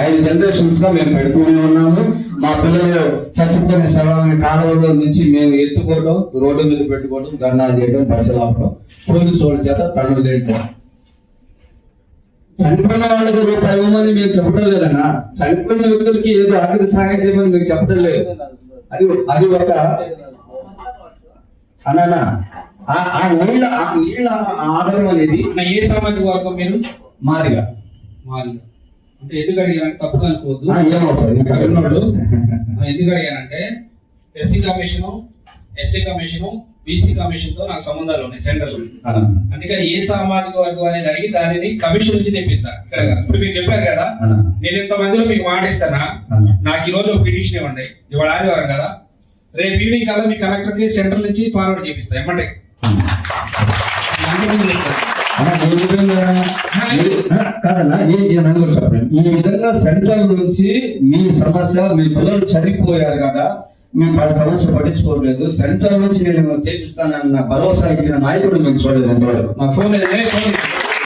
ఐదు జనరేషన్స్గా మేము పెడుతూనే ఉన్నాము. మా పిల్లలు చచ్చిపోయిన శవాన్ని కాలువలో నుంచి మేము ఎత్తుకోవడం రోడ్డు మీద పెట్టుకోవడం ధర్నాలు చేయడం బస్సులు పోలీసు వాళ్ళ చేత తనులు తింటాం చనిపోయిన వాళ్ళకి రూపాయి ఇవ్వమని మేము చెప్పడం లేదన్నా. చనిపోయిన వ్యక్తులకి ఏదో ఆర్థిక సహాయం చేయమని మీకు చెప్పడం లేదు. అది అది ఒక అన్నా ఆ ఆ నీళ్ళ ఆ నీళ్ళ ఆధారం అనేది ఏ సామాజిక వర్గం మీరు? మాదిగా. మాది అంటే ఎందుకు అడిగానంటే తప్పుగా అనుకోవద్దు. ఆ, ఎందుకు అడిగానంటే SC commission ST commission BC కమిషన్తో నాకు సంబంధాలు ఉన్నాయి సెంట్రల్ అందుకని ఏ సామాజిక వర్గం అనేది అడిగి దానిని కమిషన్ నుంచి తెప్పిస్తా. ఇక్కడ ఇప్పుడు మీరు చెప్పారు కదా నేను ఇంత మందిలో మీకు మాట ఇస్తానా? నాకు ఈ రోజు ఒక పిటిషన్ ఇవ్వండి. ఇవాళ ఆదివారం కదా. రేపు ఈవినింగ్ కల్లా మీ కలెక్టర్కి సెంట్రల్ నుంచి ఫార్వర్డ్ చేపిస్తా ఏమంటే ఈ విధంగా? కాదన్నా నన్ను చెప్పండి. ఈ విధంగా సెంట్రల్ నుంచి మీ సమస్య మీ పిల్లలు చనిపోయారు కదా మీ పది సమస్య పట్టించుకోలేదు. సెంట్రల్ నుంచి నేను చేపిస్తానన్న భరోసా ఇచ్చిన నాయకుడు మేము చూడలేదు మా ఫోన్ ఫోన్